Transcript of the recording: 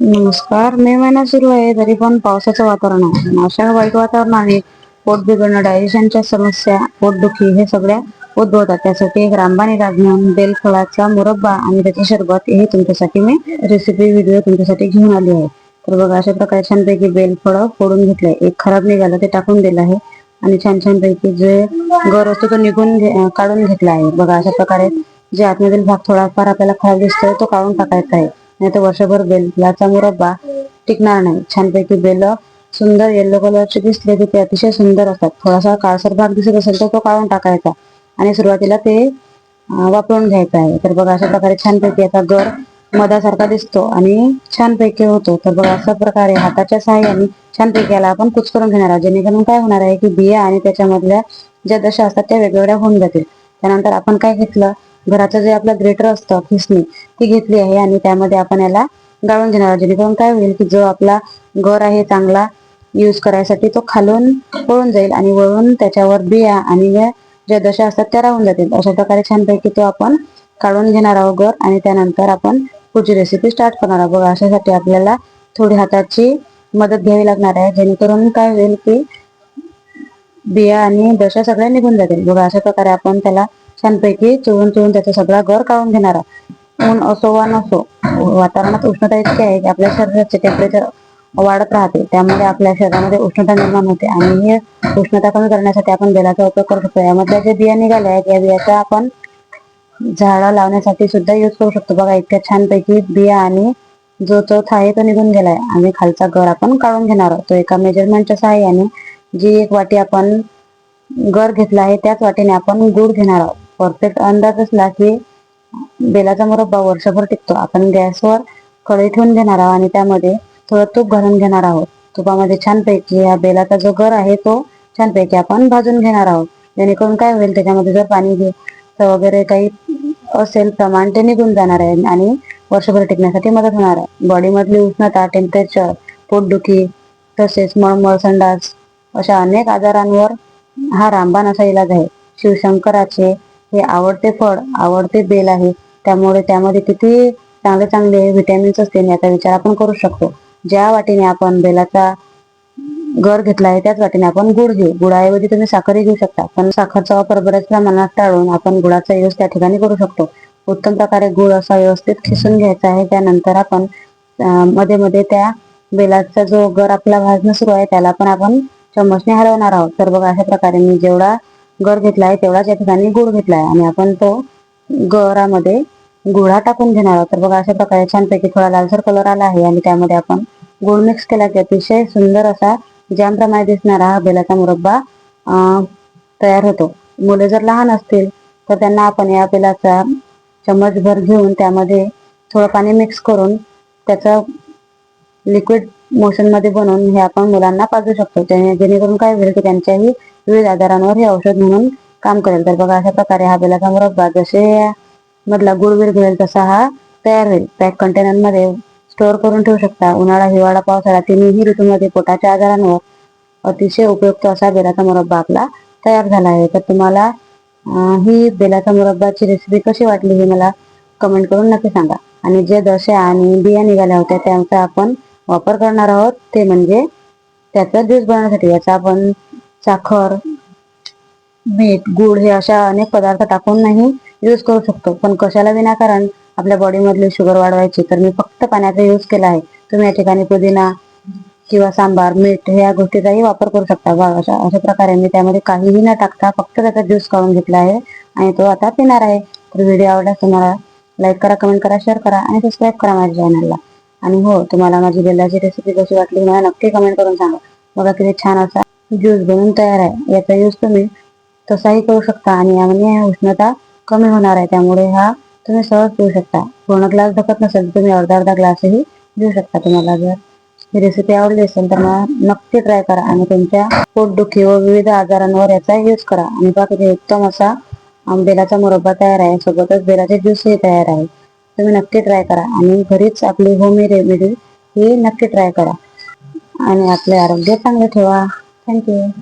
नमस्कार. मे महिना सुरू आहे तरी पण पावसाचं वातावरण आहे. अशा वाईट वातावरणाने पोट बिघडणं डायजेशनच्या समस्या पोटदुखी हे सगळ्या उद्भवतात. त्यासाठी एक रामबाणी इलाज म्हणून बेलफळाचा मुरब्बा आणि त्याचे शरबत हे तुमच्यासाठी मी रेसिपी व्हिडिओ तुमच्यासाठी घेऊन आली आहे. तर बघा अशा प्रकारे छानपैकी बेलफळं फोडून घेतलंय. एक खराब निघालं ते टाकून दिलं आहे. आणि छान छानपैकी जे गर असतो तो निघून घे- काढून घेतला आहे. बघा अशा प्रकारे जे आतमधील भाग थोडाफार आपल्याला खराब दिसतोय तो काढून टाकायचा आहे. नाही तर वर्षभर बेलाचा मुरब्बा टिकणार नाही. छानपैकी बेल सुंदर येल्लो कलरचे दिसले की ते अतिशय सुंदर असतात. थोडासा काळसर भाग दिसत असेल तर तो काढून टाकायचा. आणि सुरुवातीला ते वापरून घ्यायचं आहे. तर बघा अशा प्रकारे छानपैकी याचा गर मधासारखा दिसतो आणि छानपैकी होतो. तर बघा अशा प्रकारे हाताच्या सहाय्याने छानपैकी याला आपण कुच करून घेणार आहोत. जेणेकरून काय होणार आहे की बिया आणि त्याच्यामधल्या ज्या दशा असतात त्या वेगवेगळ्या होऊन जातील. त्यानंतर आपण काय घेतलं? घराचं जे आपलं ग्रेटर असतं खिसणी ती घेतली आहे आणि त्यामध्ये आपण याला गाळून घेणार आहोत. जेणेकरून काय होईल की जो आपला गर आहे चांगला यूज करायसाठी तो खालून पळून जाईल आणि वळून त्याच्यावर बिया आणि ज्या ज्या दशा असतात त्या राहून जातील. अशा प्रकारे छानपैकी तो आपण काढून घेणार आहोत गर आणि त्यानंतर आपण पुढची रेसिपी स्टार्ट करणार आहोत. बघा अशासाठी आपल्याला थोडी हाताची मदत घ्यावी लागणार आहे. जेणेकरून काय होईल की बिया आणि दशा सगळ्या निघून जातील. बघा अशा प्रकारे आपण त्याला छानपैकी चोळून चोळून त्याचा सगळा गर काढून घेणार. आहोत ऊन असो वा नसो वातावरणात उष्णता इतकी आहे की आपल्या शरीराचे टेम्परेचर वाढत राहते. त्यामुळे आपल्या शरीरामध्ये उष्णता निर्माण होते. आणि हे उष्णता कमी करण्यासाठी आपण बेलाचा उपयोग करू शकतो. यामध्ये जे बिया निघाल्या आहेत या बियाचा आपण झाडं लावण्यासाठी सुद्धा यूज करू शकतो. बघा इतक्या छानपैकी बिया आणि जो चौथा आहे तो निघून गेलाय. आणि खालचा गर आपण काढून घेणार आहोत. तो एका मेजरमेंटच्या सहाय्याने जी एक वाटी आपण गर घेतला आहे त्याच वाटीने आपण गुड घेणार आहोत. परफेक्ट अंदाज असला की बेलाचा मुरब्बा वर्षभर टिकतो. आपण गॅसवर कढई ठेवून घेणार आहोत आणि त्यामध्ये थोडं तूप घालून घेणार आहोत. तुपामध्ये छानपैकी या बेलाचा जो गर आहे तो छानपैकी आपण भाजून घेणार आहोत. जेणेकरून काय होईल त्याच्यामध्ये जर पाणी घे तर वगैरे काही असेल प्रमाण ते निघून जाणार आहे आणि वर्षभर टिकण्यासाठी मदत होणार आहे. बॉडीमधली उष्णता टेम्परेचर पोटदुखी तसेच मळमळ संडास अशा अनेक आजारांवर हा रामबाण असा इलाज आहे. शिवशंकराचे हे आवडते फळ आवडते बेल आहे. त्यामुळे त्यामध्ये किती चांगले चांगले व्हिटॅमिन्स असतील याचा विचार आपण करू शकतो. ज्या वाटीने आपण बेलाचा गर घेतला आहे त्याच वाटीने आपण गुळ घेऊ. गुळाऐवजी तुम्ही साखरही घेऊ शकता. पण साखरचा वापर बऱ्याच प्रमाणात टाळून आपण गुळाचा यूज त्या ठिकाणी करू शकतो. उत्तम प्रकारे गुळ असा व्यवस्थित खिसून घ्यायचा आहे. त्यानंतर आपण मध्ये मध्ये त्या बेलाचा जो गर आपला भाजणं सुरू आहे त्याला पण आपण चम्मचने हलवणार आहोत. तर बघा अशा प्रकारे मी जेवढा गर घेतला आहे तेवढाच या ठिकाणी गुळ घेतला आहे आणि आपण तो गरामध्ये गुळा टाकून घेणार आहोत. तर बघा अशा प्रकारे छानपैकी थोडा लालसर कलर आला आहे. आणि त्यामध्ये आपण गुळ मिक्स केला की अतिशय सुंदर असा जामप्रमाणे दिसणारा हा बेलाचा मुरब्बा तयार होतो. मुले जर लहान असतील तर त्यांना आपण या बेलाचा चम्मचभर घेऊन त्यामध्ये थोडं पाणी मिक्स करून त्याचं लिक्विड मोशनमध्ये बनवून हे आपण मुलांना पाजू शकतो. जेणेकरून काय होईल की त्यांच्याही विविध आजारांवर हे औषध म्हणून काम करेल. तर बघा अशा प्रकारे हा बेलाचा मुरब्बा जसे मधला गुळ विरघळेल तसा हा तयार होईल. पॅक कंटेनरमध्ये स्टोअर करून ठेवू शकता. उन्हाळा हिवाळा पावसाळा तिन्ही ऋतूमध्ये पोटाच्या आजारांवर अतिशय उपयुक्त असा बेलाचा मुरब्बा आपला तयार झाला आहे. तर तुम्हाला ही बेलाचा मुरब्बाची रेसिपी कशी वाटली हे मला कमेंट करून नक्की सांगा. आणि जे दशा आणि बिया निघाल्या होत्या त्यांचा आपण वापर करणार आहोत ते म्हणजे त्याचा ज्यूस बनवण्यासाठी. याचा आपण साखर मीठ गुळ हे अशा अनेक पदार्थ टाकूनही यूज करू शकतो. पण कशाला विनाकारण आपल्या बॉडीमधली शुगर वाढवायची. तर मी फक्त पाण्याचा यूज केला आहे. तुम्ही या ठिकाणी पुदिना किंवा सांबार मीठ ह्या गोष्टीचाही वापर करू शकता. बघा अशा अशा प्रकारे मी त्यामध्ये काहीही न टाकता फक्त त्याचा ज्यूस काढून घेतला आहे आणि तो आता पिणार आहे. तर व्हिडिओ आवडल्यास तुम्हाला लाईक करा कमेंट करा शेअर करा आणि सबस्क्राईब करा माझ्या चॅनलला आणि हो तुम्हाला माझी बेलाची रेसिपी कशी वाटली मला नक्की कमेंट करून सांगा. बघा किती छान असा ज्यूस बनून तयार आहे. याचा यूज तुम्ही तसाही करू शकता आणि यामध्ये उष्णता कमी होणार आहे. त्यामुळे हा तुम्ही सहज पिऊ शकता. पूर्ण ग्लास धकत नसेल तुम्ही अर्धा अर्धा ग्लासही देऊ शकता तुम्हाला. जर ही रेसिपी आवडली असेल तर मला नक्की ट्राय करा आणि तुमच्या पोटदुखी व विविध आजारांवर याचा यूज करा. आणि बघा उत्तम असा बेलाचा मुरब्बा तयार आहे. सोबतच बेलाचे ज्यूसही तयार आहे. तुम्ही नक्की ट्राय करा आणि घरीच आपली होमी रेमेडी ही नक्की ट्राय करा. आणि आपले आरोग्य चांगले ठेवा. Thank you.